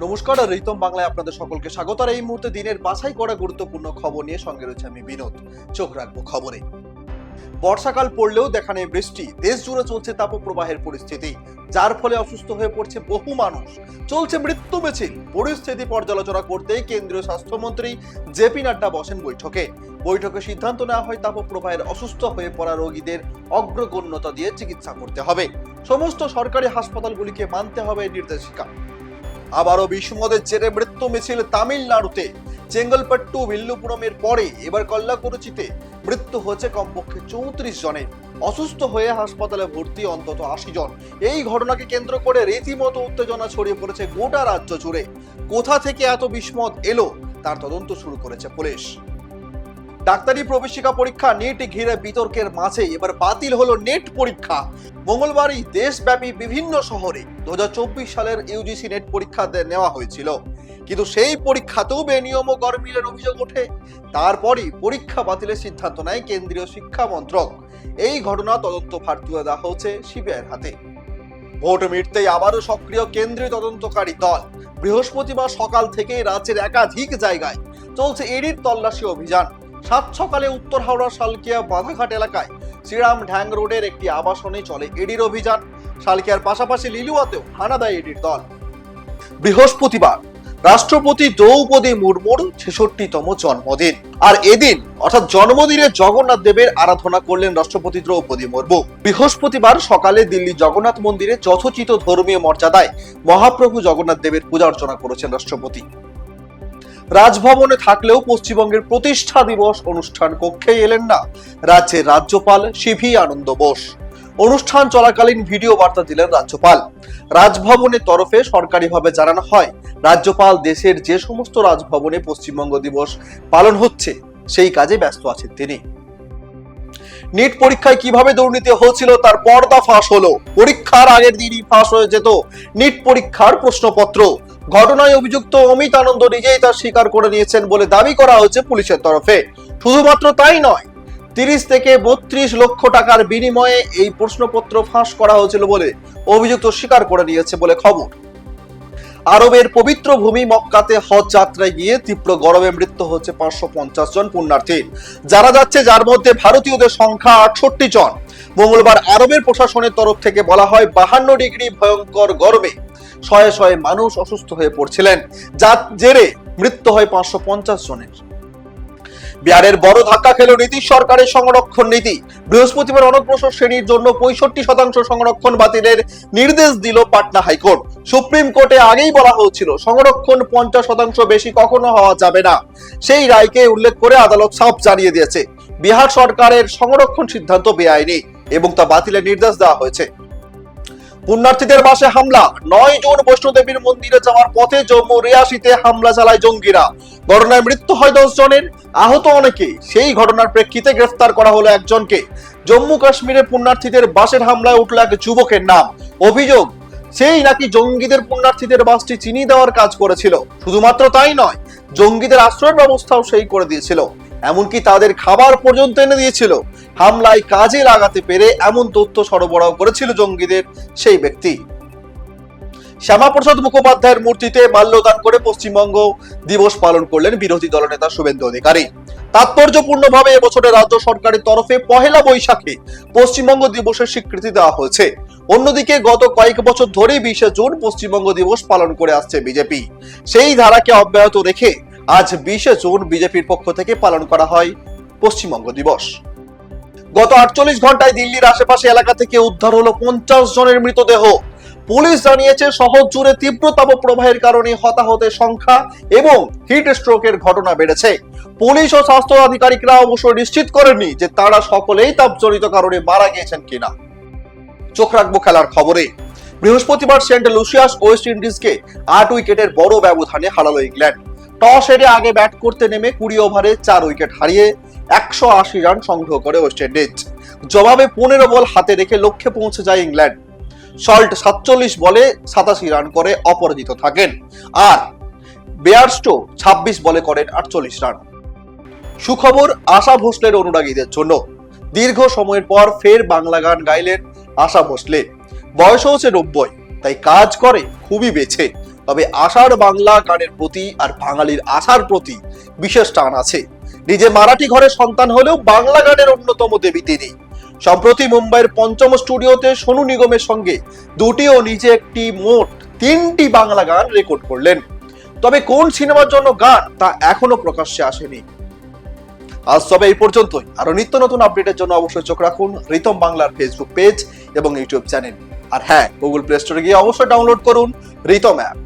নমস্কার আর রিতম বাংলায় আপনাদের সকলকে স্বাগত। আর এই মুহূর্তে দিনের বাছাই করা গুরুত্বপূর্ণ খবর নিয়ে সঙ্গে রয়েছে আমি বিনোদ। চোখ রাখব খবরে। বর্ষাকাল পড়লেও দেখা নেই বৃষ্টি। দেশ জুড়ে চলছে তাপপ্রবাহের পরিস্থিতি। যার ফলে অসুস্থ হয়ে পড়ছে বহু মানুষ। চলছে মৃত্যু মিছিল। পরিস্থিতি পর্যালোচনা করতে কেন্দ্রীয় স্বাস্থ্যমন্ত্রী জেপি নাড্ডা বসেন বৈঠকে। বৈঠকে সিদ্ধান্ত নেওয়া হয়, তাপপ্রবাহের অসুস্থ হয়ে পড়া রোগীদের অগ্রগণ্যতা দিয়ে চিকিৎসা করতে হবে। সমস্ত সরকারি হাসপাতালগুলিকে মানতে হবে নির্দেশিকা। আবারও বিষমদের জেরে মৃত্যু মিছিল তামিলনাড়ুতে। চেঙ্গলপট্টু বিল্লুপুরমের পরে এবার কল্লাকুরুচিতে মৃত্যু হয়েছে কমপক্ষে চৌত্রিশ জনের। অসুস্থ হয়ে হাসপাতালে ভর্তি অন্তত আশি জন। এই ঘটনাকে কেন্দ্র করে রীতিমতো উত্তেজনা ছড়িয়ে পড়েছে গোটা রাজ্য জুড়ে। কোথা থেকে এত বিস্মত এলো, তার তদন্ত শুরু করেছে পুলিশ। ডাক্তারি প্রবেশিকা পরীক্ষা, নেট ঘিরে বিতর্কের মাঝে এবার বাতিল হলো নেট পরীক্ষা। মঙ্গলবারই দেশব্যাপী বিভিন্ন শহরে দু হাজার চব্বিশ সালের ইউজিসি নেট পরীক্ষা নেওয়া হয়েছিল। কিন্তু সেই পরীক্ষাতেও বেনিয়ম ও গরমিলের অভিযোগ ওঠে। তারপরই পরীক্ষা বাতিলের সিদ্ধান্ত নেয় কেন্দ্রীয় শিক্ষা মন্ত্রক। এই ঘটনা তদন্ত ভার তুলে দেওয়া হচ্ছে সিবিআইয়ের হাতে। ভোট মিটতেই আবারও সক্রিয় কেন্দ্রীয় তদন্তকারী দল। বৃহস্পতিবার সকাল থেকে রাজ্যের একাধিক জায়গায় চলছে এডির তল্লাশি অভিযান। সাত সকালে উত্তর হাওড়া শালকিয়া বাধাঘাট এলাকায় শ্রীরাম ঢ্যাং রোডের একটি আবাসনে চলে এডির অভিযান। শালকিয়ার পাশাপাশি লিলুয়াতেও হানা দেয় এডির দল। বৃহস্পতিবার রাষ্ট্রপতি দ্রৌপদী মুর্মুর ছেষট্টিতম জন্মদিন। আর এদিন, অর্থাৎ জন্মদিনে জগন্নাথ দেবের আরাধনা করলেন রাষ্ট্রপতি দ্রৌপদী মুর্মু। বৃহস্পতিবার সকালে দিল্লি জগন্নাথ মন্দিরে যথোচিত ধর্মীয় মর্যাদায় মহাপ্রভু জগন্নাথ দেবের পূজা অর্চনা করেছেন রাষ্ট্রপতি। রাজভবনে থাকলেও পশ্চিমবঙ্গের প্রতিষ্ঠা দিবস অনুষ্ঠান কক্ষে এলেন না। রাজ্যের রাজ্যপাল সিভি আনন্দ বোস। অনুষ্ঠান চলাকালীন ভিডিও বার্তা দিলেন রাজ্যপাল। রাজভবনের তরফে সরকারিভাবে জানানো হয়, রাজ্যপাল দেশের যে সমস্ত রাজভবনে পশ্চিমবঙ্গ দিবস পালন হচ্ছে, সেই কাজে ব্যস্ত আছেন তিনি। নিট পরীক্ষায় কীভাবে দুর্নীতি হয়েছিল তার পর্দা ফাঁস হলো। পরীক্ষার আগের দিনই ফাঁস হয়ে যেত। নিট পরীক্ষার প্রশ্নপত্র। ঘটনায় অভিযুক্ত অমিত আনন্দ নিজেই তার স্বীকার করে নিয়েছেন বলে দাবি করা হয়েছে পুলিশের তরফে। শুধুমাত্র তাই নয়, তিরিশ থেকে বত্রিশ লক্ষ টাকার বিনিময়ে এই প্রশ্নপত্র ফাঁস করা হয়েছিল বলে অভিযুক্ত স্বীকার করে নিয়েছে বলে খবর। আরবের পবিত্র ভূমি মক্কাতে হজ যাত্রায় গিয়ে তীব্র গরমে মৃত্যু হচ্ছে পাঁচশো পঞ্চাশ জন পুণ্যার্থীর যারা যাচ্ছে, যার মধ্যে ভারতীয়দের সংখ্যা আটষট্টি জন। মঙ্গলবার আরবের প্রশাসনের তরফ থেকে বলা হয়, বাহান্ন ডিগ্রি ভয়ঙ্কর গরমে শয়ে শয়ে মানুষ অসুস্থ হয়ে পড়ছিলেন, যার জেরে মৃত্যু হয় পাঁচশো পঞ্চাশ জনের। বিহারের বড় ধাক্কা খেল নীতিশ সরকারের সংরক্ষণ নীতি। বৃহস্পতিবার অনগ্রসর শ্রেণির জন্য পঁয়ষট্টি শতাংশ সংরক্ষণ বাতিলের নির্দেশ দিল পাটনা হাইকোর্ট। সুপ্রিম কোর্টে আগেই বলা হয়েছিল, সংরক্ষণ পঞ্চাশ শতাংশ বেশি কখনো হওয়া যাবে না। সেই রায়কে উল্লেখ করে আদালত সাফ জানিয়ে দিয়েছে, বিহার সরকারের সংরক্ষণ সিদ্ধান্ত বেআইনি এবং তা বাতিলের নির্দেশ দেওয়া হয়েছে। পুণ্যার্থীদের বাসে হামলা। নয় জন বৈষ্ণোদেবীর মন্দিরে যাওয়ার পথে জম্মু রিয়াসিতে হামলা চালায় জঙ্গিরা। ঘটনায় মৃত্যু হয় দশ জনের আহত অনেকে সেই ঘটনার প্রেক্ষিতে গ্রেফতার করা হলো একজনকে। জম্মু কাশ্মীরে পুণ্যার্থীদের বাসের হামলায় উঠল এক যুবকের নাম। অভিযোগ, সেই নাকি জঙ্গিদের পুণ্যার্থীদের বাসটি চিনি দেওয়ার কাজ করেছিল। শুধুমাত্র তাই নয়, জঙ্গিদের আশ্রয়ের ব্যবস্থাও সেই করে দিয়েছিল। এমনকি তাদের খাবার পর্যন্ত এনে দিয়েছিল। হামলায় কাজে লাগাতে পেরে এমন তথ্য সরবরাহ করেছিল জঙ্গিদের সেই ব্যক্তি। শ্যামাপ্রসাদ মুখোপাধ্যায়ের মূর্তিতে মাল্যদান করে পশ্চিমবঙ্গ দিবস পালন করলেন বিরোধী দলনেতা শুভেন্দু অধিকারী। তাৎপর্যপূর্ণভাবে এবছরের রাজ্য সরকারের তরফে পহেলা বৈশাখে পশ্চিমবঙ্গ দিবসের স্বীকৃতি দেওয়া হয়েছে। অন্যদিকে গত কয়েক বছর ধরে বিশে জুন পশ্চিমবঙ্গ দিবস পালন করে আসছে বিজেপি। সেই ধারাকে অব্যাহত রেখে আজ বিশে জুন বিজেপির পক্ষ থেকে পালন করা হয় পশ্চিমবঙ্গ দিবস। গত আটচল্লিশ ঘন্টায় দিল্লির আশেপাশে এলাকা থেকে উদ্ধার হলো পঞ্চাশ জনের মৃতদেহ। পুলিশ জানিয়েছে শহর জুড়ে তীব্র তাপপ্রবাহের কারণে হতাহতের সংখ্যা এবং হিট স্ট্রোকের ঘটনা বেড়েছে। পুলিশ ও স্বাস্থ্য আধিকারিকরা অবশ্য নিশ্চিত করেননি যে তারা সকলেই তাপজনিত কারণে মারা গিয়েছেন কিনা। চোখ রাখব খেলার খবরে। বৃহস্পতিবার সেন্ট লুসিয়াস ওয়েস্ট ইন্ডিজকে আট উইকেটের বড় ব্যবধানে হারালো ইংল্যান্ড। টস হেরে আগে ব্যাট করতে নেমে কুড়ি ওভারে চার উইকেট হারিয়ে একশো আশি রান সংগ্রহ করে ওয়েস্ট ইন্ডিজ। জবাবে পনেরো বল হাতে রেখে লক্ষ্যে পৌঁছে যায় ইংল্যান্ড। সল্ট সাতচল্লিশ বলে সাতাশি রান করে অপরাজিত থাকেন। আর বেয়ারস্টো ছাব্বিশ বলে করেন আটচল্লিশ রান। সুখবর, আশা ভোসলের অনুরাগীদের জন্য। দীর্ঘ সময়ের পর ফের বাংলা গান গাইলেন আশা ভোসলে। বয়স হচ্ছে নব্বই, তাই কাজ করে খুবই বেছে। তবে আশার বাংলা গানের প্রতি আর বাঙালির আশার প্রতি বিশেষ টান আছে। নিজে মারাঠি ঘরের সন্তান হলেও বাংলা গানের অন্যতম দেবী তিনি। সম্প্রতি মুম্বাইয়ের পঞ্চম স্টুডিওতে সোনু নিগমের সঙ্গে দুটি ও নিজে একটি মোট তিনটি বাংলা গান রেকর্ড করলেন। তবে কোন সিনেমার জন্য গান তা এখনও প্রকাশ্যে আসেনি। আজ তবে এই পর্যন্তই। আরও নিত্য নতুন আপডেটের জন্য অবশ্যই চোখ রাখুন রিতম বাংলার ফেসবুক পেজ এবং ইউটিউব চ্যানেল আর হ্যাঁ গুগল প্লে স্টোরে গিয়ে অবশ্যই ডাউনলোড করুন রিতম অ্যাপ